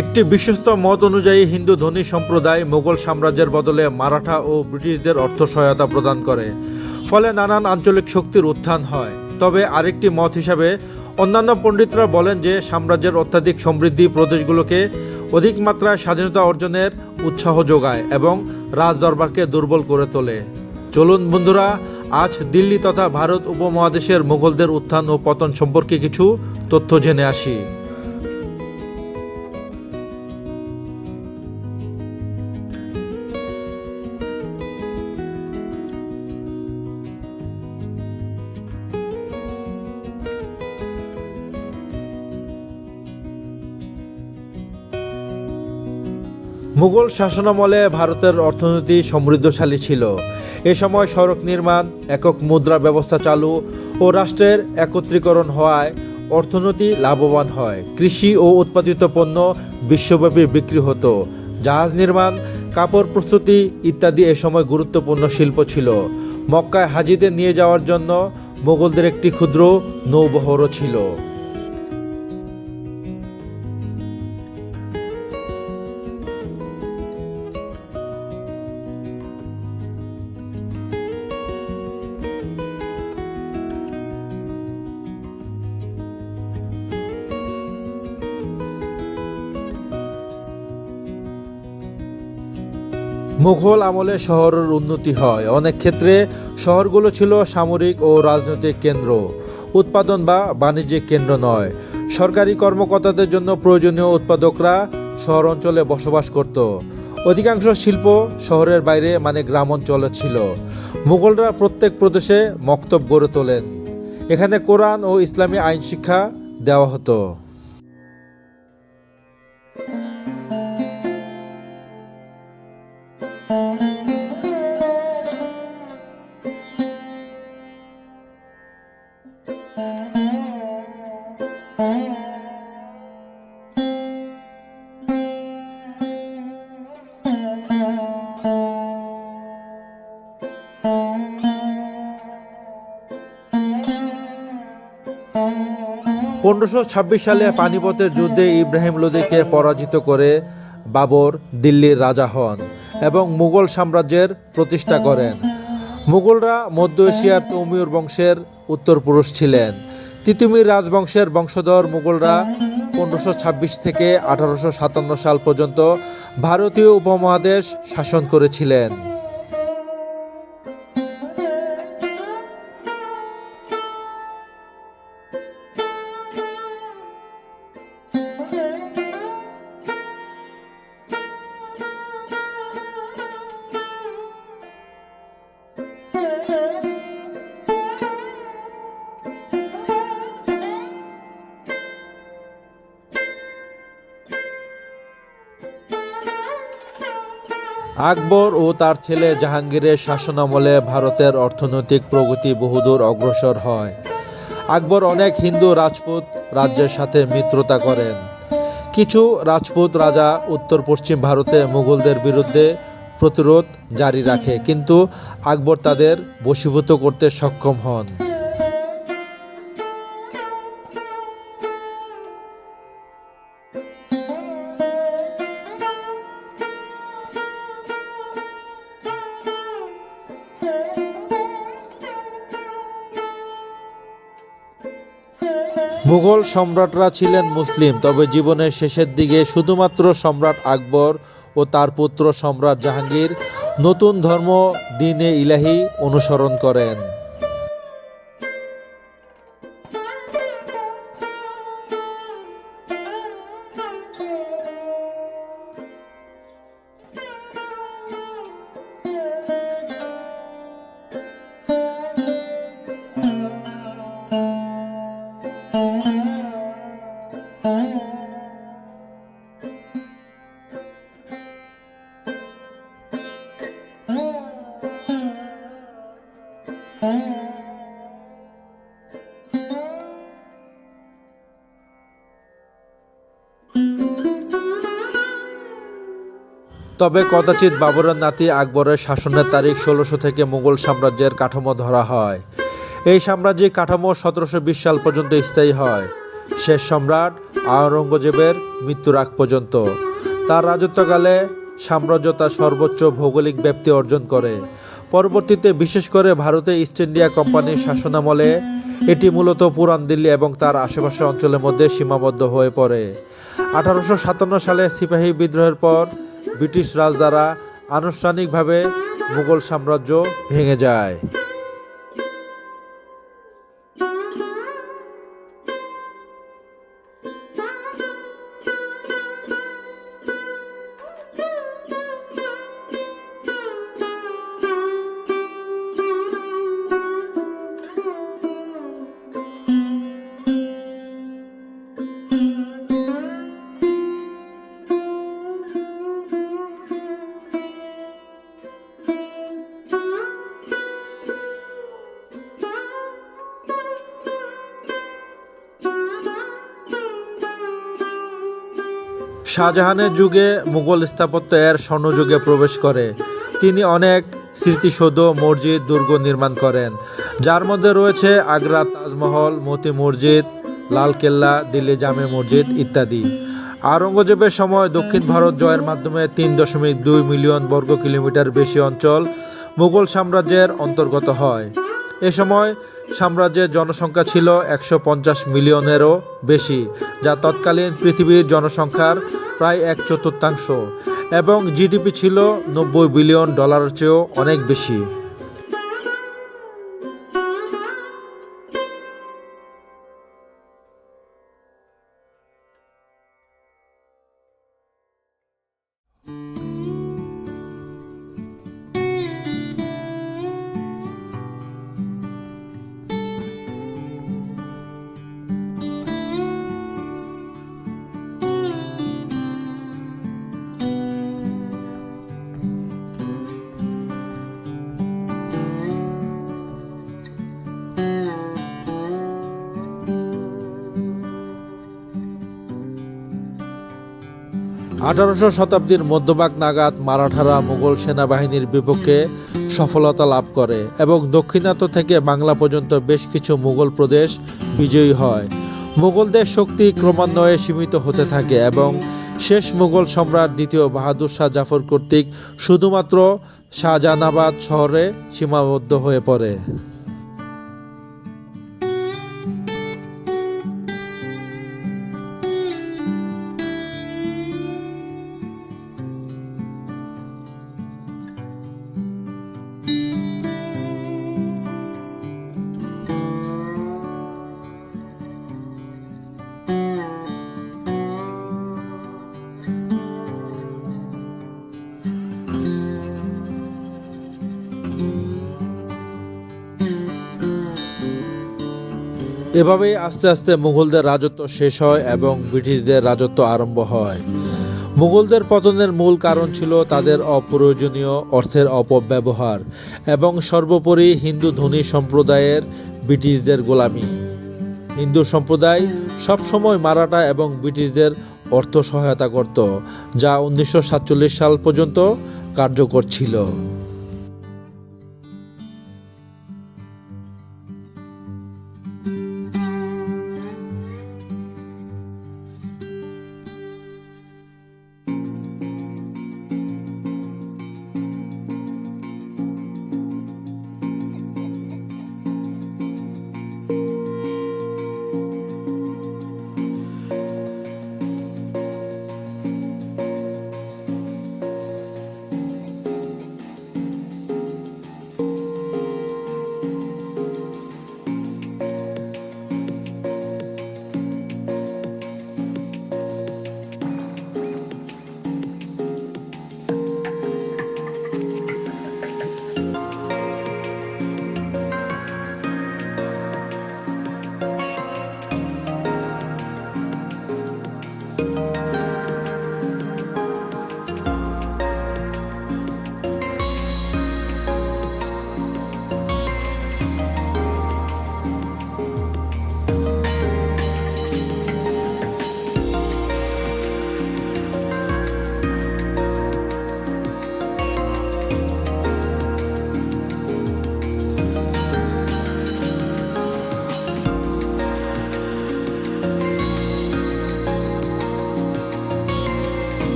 একটি বিশ্বস্ত মত অনুযায়ী হিন্দু ধনী সম্প্রদায় মোগল সাম্রাজ্যের বদলে মারাঠা ও ব্রিটিশদের অর্থ সহায়তা প্রদান করে, ফলে নানান আঞ্চলিক শক্তির উত্থান হয়। তবে আরেকটি মত হিসাবে, অন্যান্য পণ্ডিতরা বলেন যে সাম্রাজ্যের অত্যাধিক সমৃদ্ধি প্রদেশগুলোকে অধিক মাত্রায় স্বাধীনতা অর্জনের উৎসাহ যোগায় এবং রাজদরবারকে দুর্বল করে তোলে। চলুন বন্ধুরা, আজ দিল্লি তথা ভারত উপমহাদেশের মুঘলদের উত্থান ও পতন সম্পর্কে কিছু তথ্য জেনে আসি। মুঘল শাসনামলে ভারতের অর্থনীতি সমৃদ্ধশালী ছিল। এ সময় সড়ক নির্মাণ, একক মুদ্রা ব্যবস্থা চালু ও রাষ্ট্রের একত্রীকরণ হওয়ায় অর্থনীতি লাভবান হয়। কৃষি ও উৎপাদিত পণ্য বিশ্বব্যাপী বিক্রি হতো। জাহাজ নির্মাণ, কাপড় প্রস্তুতি ইত্যাদি এ সময় গুরুত্বপূর্ণ শিল্প ছিল। মক্কায় হাজিদের নিয়ে যাওয়ার জন্য মোগলদের একটি ক্ষুদ্র নৌবহরও ছিল। মুঘল আমলে শহরের উন্নতি হয়। অনেক ক্ষেত্রে শহরগুলো ছিল সামরিক ও রাজনৈতিক কেন্দ্র। উৎপাদন বা বাণিজ্যিক কেন্দ্র নয়। সরকারি কর্মকর্তাদের জন্য প্রয়োজনীয় উৎপাদকরা শহর অঞ্চলে বসবাস করত। অধিকাংশ শিল্প শহরের বাইরে মানে গ্রাম অঞ্চলে ছিল। মুঘলরা প্রত্যেক প্রদেশে মক্তব গড়ে তোলেন। এখানে কোরআন ও ইসলামী আইন শিক্ষা দেওয়া হতো। পনেরোশো সালে পানিপথের যুদ্ধে ইব্রাহিম লোদিকে পরাজিত করে বাবর দিল্লির রাজা হন এবং মুঘল সাম্রাজ্যের প্রতিষ্ঠা করেন। মুঘলরা মধ্য এশিয়ার তৌমিয়র বংশের উত্তরপুরুষ ছিলেন। তিতুমির রাজবংশের বংশধর মুঘলরা পনেরোশো ছাব্বিশ থেকে আঠারোশো সাতান্ন সাল পর্যন্ত ভারতীয় উপমহাদেশ শাসন করেছিলেন। আকবর ও তার ছেলে জাহাঙ্গীরের শাসনামলে ভারতের অর্থনৈতিক প্রগতি বহুদূর অগ্রসর হয়। আকবর অনেক হিন্দু রাজপুত রাজ্যের সাথে মিত্রতা করেন। কিছু রাজপুত রাজা উত্তর পশ্চিম ভারতে মুঘলদের বিরুদ্ধে প্রতিরোধ জারি রাখে, কিন্তু আকবর তাদের বশীভূত করতে সক্ষম হন। মুঘল সম্রাটরা ছিলেন মুসলিম, তবে জীবনের শেষের দিকে শুধুমাত্র সম্রাট আকবর ও তার পুত্র সম্রাট জাহাঙ্গীর নতুন ধর্ম দিনে ইলাহি অনুসরণ করেন। তবে কদাচিৎ বাবরের নাতি আকবরের শাসনের তারিখ ষোলোশো থেকে মুঘল সাম্রাজ্যের কাঠামো ধরা হয়। এই সাম্রাজ্যিক কাঠামো সতেরোশো বিশ সাল পর্যন্ত স্থায়ী হয়। শেষ সম্রাট আওরঙ্গজেবের মৃত্যুর আগ পর্যন্ত। তার রাজত্বকালে সাম্রাজ্য তার সর্বোচ্চ ভৌগোলিক ব্যাপ্তি অর্জন করে। পরবর্তীতে বিশেষ করে ভারতে ইস্ট ইন্ডিয়া কোম্পানির শাসনামলে এটি মূলত পুরান দিল্লি এবং তার আশেপাশের অঞ্চলের মধ্যে সীমাবদ্ধ হয়ে পড়ে। আঠারোশো সাতান্ন সালে সিপাহী বিদ্রোহের পর ব্রিটিশ রাজ দ্বারা আনুষ্ঠানিকভাবে মুঘল সাম্রাজ্য ভেঙে যায়। শাহজাহানের যুগে মুঘল স্থাপত্য এর স্বর্ণযুগে প্রবেশ করে। তিনি অনেক স্মৃতিসৌধ, মসজিদ, দুর্গ নির্মাণ করেন। যার মধ্যে রয়েছে আগ্রা তাজমহল, মতি মসজিদ, লালকেল্লা, দিল্লি জামে মসজিদ ইত্যাদি। আওরঙ্গজেবের সময় দক্ষিণ ভারত জয়ের মাধ্যমে তিন দশমিক দুই মিলিয়ন বর্গ কিলোমিটার বেশি অঞ্চল মুঘল সাম্রাজ্যের অন্তর্গত হয়। এ সময় সাম্রাজ্যের জনসংখ্যা ছিল একশো পঞ্চাশ মিলিয়নেরও বেশি, যা তৎকালীন পৃথিবীর জনসংখ্যার প্রায় এক চতুর্থাংশ, এবং জিডিপি ছিল নব্বই বিলিয়ন ডলারের চেয়েও অনেক বেশি। আঠারোশো শতাব্দীর মধ্যভাগ নাগাদ মারাঠারা মুঘল সেনাবাহিনীর বিপক্ষে সফলতা লাভ করে এবং দক্ষিণাত্য থেকে বাংলা পর্যন্ত বেশ কিছু মুঘল প্রদেশ বিজয়ী হয়। মুঘলদের শক্তি ক্রমান্বয়ে সীমিত হতে থাকে এবং শেষ মুঘল সম্রাট দ্বিতীয় বাহাদুর শাহ জাফর কর্তৃক শুধুমাত্র শাহজাহানাবাদ শহরে সীমাবদ্ধ হয়ে পড়ে। এভাবেই আস্তে আস্তে মুঘলদের রাজত্ব শেষ হয় এবং ব্রিটিশদের রাজত্ব আরম্ভ হয়। মুঘলদের পতনের মূল কারণ ছিল তাদের অপ্রয়োজনীয় অর্থের অপব্যবহার এবং সর্বোপরি হিন্দু ধনী সম্প্রদায়ের ব্রিটিশদের গোলামি। হিন্দু সম্প্রদায় সবসময় মারাঠা এবং ব্রিটিশদের অর্থ সহায়তা করত, যা উনিশশো সাতচল্লিশ সাল পর্যন্ত কার্যকর ছিল।